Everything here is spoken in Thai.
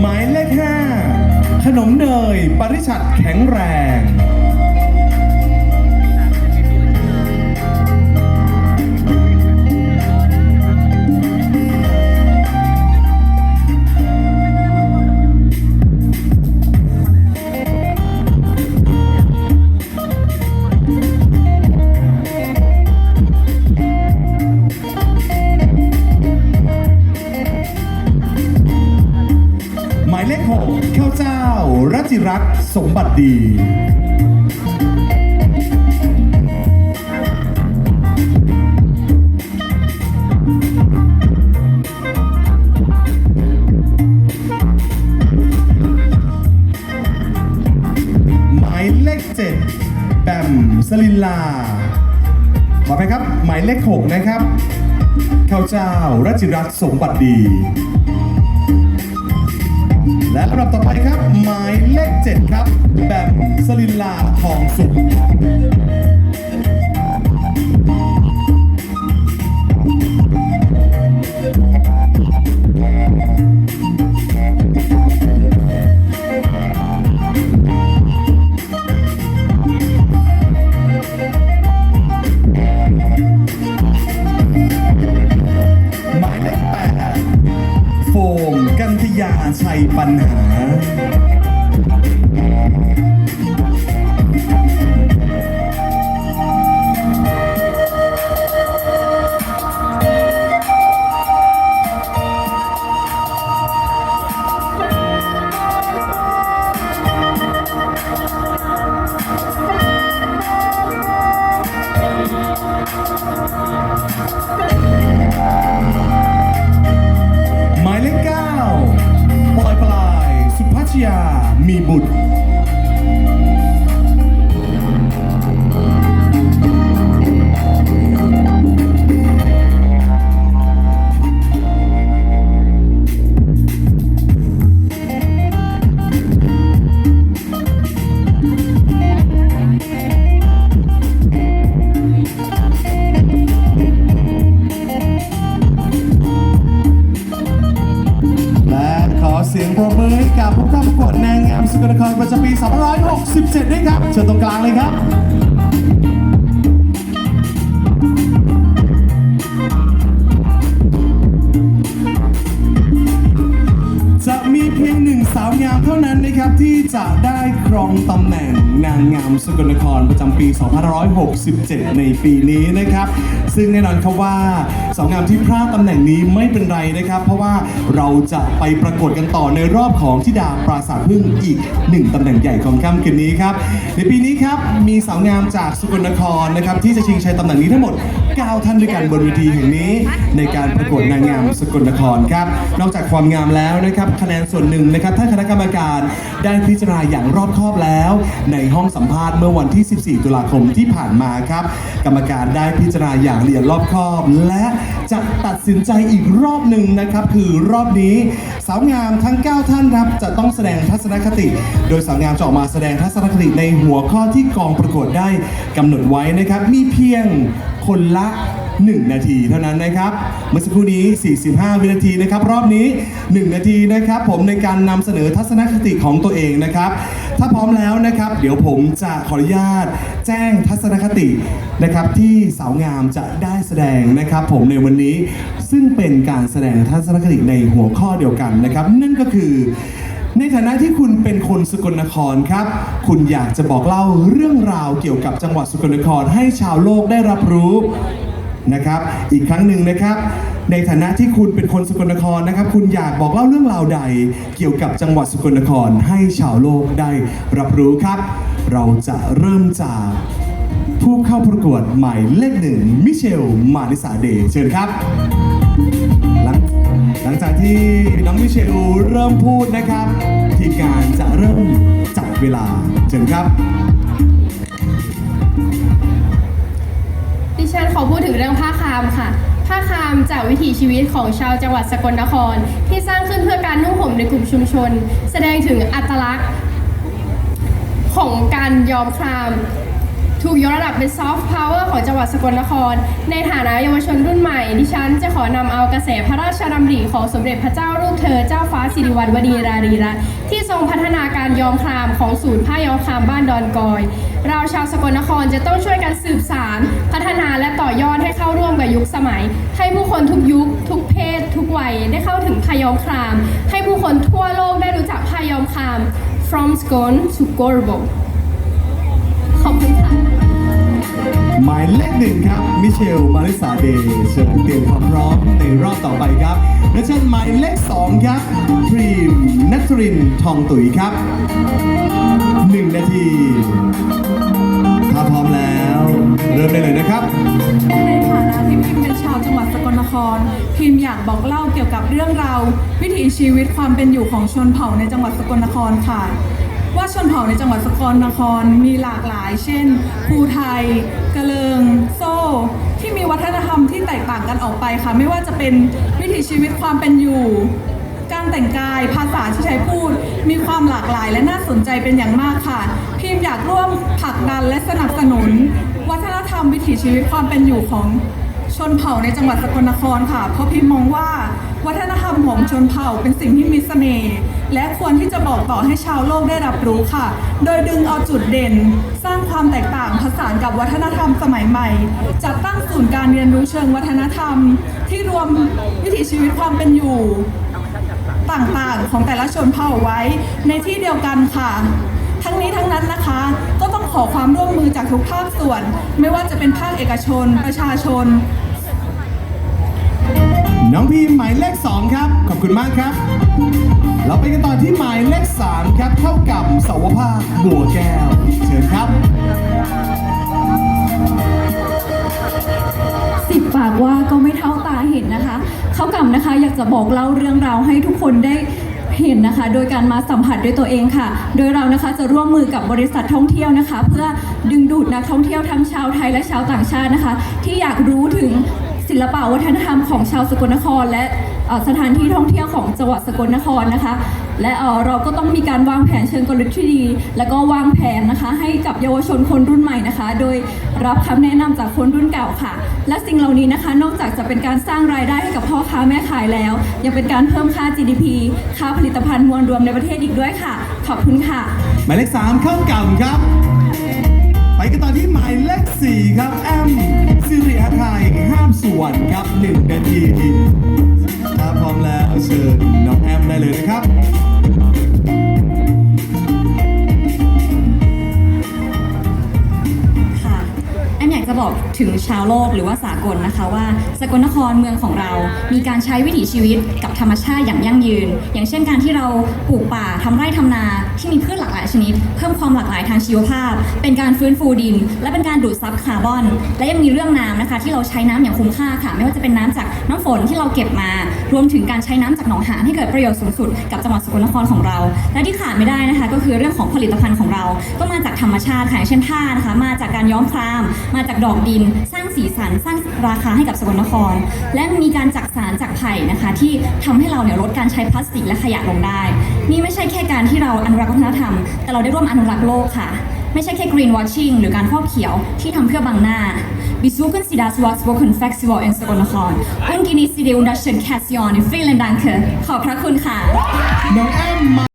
หมายเลขห้าขนมเนย ปริชัดแข็งแรง สมบัติดีหมายเลขเจ็ดแบมสลินลา ขอไปครับ หมายเลขหกนะครับ ข้าวเจ้ารัจิรัตสมบัติดี และลำดับต่อไปครับ หมายเลขเจ็ดครับ แบบสลินลาทองสุข ม กันทยาชัยปัญหา ยามีบุตร 2567 ด้วยครับเชิญตรงกลางเลยครับ งสางามเท่านั้นนะครับที่จะได้ครองตำแหน่งนางงามสกลนครประจำปี 2567 ในปีนี้นะครับ ซึ่งแน่นอนครับว่าสาวงามที่พลาดตำแหน่งนี้ไม่เป็นไรนะครับ เพราะว่าเราจะไปประกวดกันต่อในรอบของธิดาปราสาทพึ่งอีกหนึ่งตำแหน่งใหญ่ของค่ำคืนนี้ครับในปีนี้ครับมีสาวงามจากสกลนครนะครับที่จะชิงชัยตำแหน่งนี้ทั้งหมด 9 ท่านด้วยกันบนเวทีแห่งนี้ ในการประกวดนางงามสกลนครครับ นอกจากความงามแล้วนะครับคะแนนส่วนหนึ่งนะครับท่านคณะกรรมการได้พิจารณาอย่างรอบคอบแล้ว ในห้องสัมภาษณ์เมื่อวันที่ 14 ตุลาคมที่ผ่านมาครับ กรรมการได้พิจารณาอย่างละเอียดรอบคอบ และจะตัดสินใจอีกรอบหนึ่งนะครับ คือรอบนี้สาวงามทั้ง 9 ท่านครับจะต้องแสดงทัศนคติ โดยสาวงามจะออกมาแสดงทัศนคติในหัวข้อที่กองประกวดได้กำหนดไว้นะครับมีเพียงคนละ 1 นาทีเท่านั้นนะครับ เมื่อสักครู่นี้ 45 วินาทีนะครับ รอบนี้ 1 นาทีนะครับ ผมในการนำเสนอทัศนคติของตัวเองนะครับ ถ้าพร้อมแล้วนะครับ เดี๋ยวผมจะขออนุญาต แจ้งทัศนคตินะครับ ที่สาวงามจะได้แสดงนะครับ ผมในวันนี้ซึ่งเป็นการแสดงทัศนคติในหัวข้อเดียวกันนะครับ นั่นก็คือ ในฐานะที่คุณเป็นคนสกลนครครับ คุณอยากจะบอกเล่าเรื่องราวเกี่ยวกับจังหวัดสกลนครให้ชาวโลกได้รับรู้นะครับ อีกครั้งหนึ่งนะครับ ในฐานะที่คุณเป็นคนสกลนครนะครับ คุณอยากบอกเล่าเรื่องราวใด เกี่ยวกับจังหวัดสกลนครให้ชาวโลกได้รับรู้ครับ เราจะเริ่มจากผู้เข้าประกวดหมายเลขหนึ่งมิเชลมานิสาเดเชิญครับหลัง ลังจากที่น้องมิเชลเริ่มพูดนะครับ ทีมงานจะเริ่มจับเวลาเชิญครับ ดิฉันขอพูดถึงเรื่องผ้าคามค่ะ ผ้าคามจากวิถีชีวิตของชาวจังหวัดสกลนคร ที่สร้างขึ้นเพื่อการนุ่งห่มในกลุ่มชุมชน แสดงถึงอัตลักษณ์ของการยอมคราม ถูกยกระดับเป็นซอฟต์พาวเวอร์ของจังหวัดสกลนคร ในฐานะเยาวชนรุ่นใหม่ ดิฉันจะขอนำเอากระแสพระราชดำริของสมเด็จพระเจ้าลูกเธอเจ้าฟ้าสิริวัณวดีรารีรัตน์ที่ทรงพัฒนาการยอมครามของศูนย์ผ้ายอมครามบ้านดอนกอย เราชาวสกลนครจะต้องช่วยกันสืบสารพัฒนาและต่อยอดให้เข้าร่วมกับยุคสมัย ให้ผู้คนทุกยุค ทุกเพศ ทุกวัยได้เข้าถึงผ้ายอมคราม ให้ผู้คนทั่วโลกได้รู้จักผ้ายอมคราม from scone to gorbo หมายเลขหนึ่งครับ มิเชล มาริสาเดย์เชิญเตรียมความพร้อมในรอบต่อไปครับ และเชิญหมายเลขสองครับพรีมนัทรินทร์ทองตุ๋ยครับหนึ่งนาที ถ้าพร้อมแล้ว เริ่มได้เลยนะครับในฐานะที่พิมเป็นชาวจังหวัดสกลนคร พิมอยากบอกเล่าเกี่ยวกับเรื่องราววิถีชีวิตความเป็นอยู่ของชนเผ่าในจังหวัดสกลนครค่ะ ว่าชนเผ่าในจังหวัดสกลนครมีหลากหลาย เช่นภูไทยกะเลิง โซ่ ที่มีวัฒนธรรมที่แตกต่างกันออกไปค่ะ ไม่ว่าจะเป็นวิถีชีวิตความเป็นอยู่ การแต่งกายภาษาที่ใช้พูด มีความหลากหลายและน่าสนใจเป็นอย่างมากค่ะ พิมอยากร่วมผลักดันและสนับสนุน วัฒนธรรมวิถีชีวิตความเป็นอยู่ของชนเผ่าในจังหวัดสกลนครค่ะ เพราะพิมมองว่า วัฒนธรรมของชนเผ่าเป็นสิ่งที่มีเสน่ห์และควรที่จะบอกต่อให้ชาวโลกได้รับรู้ค่ะ โดยดึงเอาจุดเด่น สร้างความแตกต่างผสานกับวัฒนธรรมสมัยใหม่ จัดตั้งศูนย์การเรียนรู้เชิงวัฒนธรรม ที่รวมวิถีชีวิตความเป็นอยู่ต่างๆ ของแต่ละชนเผ่าไว้ในที่เดียวกันค่ะ ทั้งนี้ทั้งนั้นนะคะ ก็ต้องขอความร่วมมือจากทุกภาคส่วน ไม่ว่าจะเป็นภาคเอกชน ประชาชน น้องพีหมายเลข 2 ครับ ขอบคุณมากครับ เราไปกันต่อที่หมายเลข 3 ครับ เท่ากับสวภาคบัวแก้ว เชิญครับ สิบปากว่าก็ไม่เท่าตาเห็นนะคะ เขากำนะคะอยากจะบอกเล่าเรื่องราวให้ทุกคนได้เห็นนะคะ โดยการมาสัมผัสด้วยตัวเองค่ะ โดยเรานะคะจะร่วมมือกับบริษัทท่องเที่ยวนะคะ เพื่อดึงดูดนักท่องเที่ยวทั้งชาวไทยและชาวต่างชาตินะคะ ที่อยากรู้ถึง ศิลปะวัฒนธรรมของชาวสกลนคร และสถานที่ท่องเที่ยวของจังหวัดสกลนครนะคะ และเราก็ต้องมีการวางแผนเชิงกลยุทธ์ที่ดี แล้วก็วางแผนนะคะให้กับเยาวชนคนรุ่นใหม่นะคะ โดยรับคำแนะนำจากคนรุ่นเก่าค่ะ และสิ่งเหล่านี้นะคะ นอกจากจะเป็นการสร้างรายได้ให้กับพ่อค้าแม่ขายแล้ว ยังเป็นการเพิ่มค่า GDP ค่าผลิตภัณฑ์มวลรวมในประเทศอีกด้วยค่ะ ขอบคุณค่ะ หมายเลข3เข้ากำครับ ไปกันต่อที่หมายเลข4ครับแอมสิริอาไทย ห้ามส่วนครับ1นาทีถ้าพร้อมแล้วเชิญน้องแอมได้เลยนะครับ บอกถึงชาวโลกหรือว่าสากลนะคะว่า สกลนครเมืองของเรา มีการใช้วิถีชีวิตกับธรรมชาติอย่างยั่งยืน อย่างเช่นการที่เราปลูกป่าทำไร่ทำนาที่มีพืชหลากหลายชนิด เพิ่มความหลากหลายทางชีวภาพ เป็นการฟื้นฟูดิน และเป็นการดูดซับคาร์บอน และยังมีเรื่องน้ำนะคะ ที่เราใช้น้ำอย่างคุ้มค่าค่ะ ไม่ว่าจะเป็นน้ำจากน้ำฝนที่เราเก็บมา รวมถึงการใช้น้ำจากหนองหานให้เกิดประโยชน์สูงสุดกับจังหวัดสกลนครของเรา และที่ขาดไม่ได้นะคะ ก็คือเรื่องของผลิตภัณฑ์ของเรา ก็มาจากธรรมชาติค่ะอย่างเช่นผ้านะคะ มาจากการย้อมคราม มาจากดอกดิน สร้างสีสันสร้างราคาให้กับสกลนคร และมีการจักสารจากไผ่นะคะ ที่ทำให้เราเนี่ยลดการใช้พลาสติกและขยะลงได้ นี่ไม่ใช่แค่การที่เราอนุรักษ์วัฒนธรรม แต่เราได้ร่วมอนุรักษ์โลกค่ะ ไม่ใช่แค่ green washing หรือการครอบเขียวที่ทำเพื่อบังหน้า Besuchen Sie das Waxwoken Festival in Skolnachon und genießen die wunderschönen Kassion in vielen Dank ขอบพระคุณค่ะ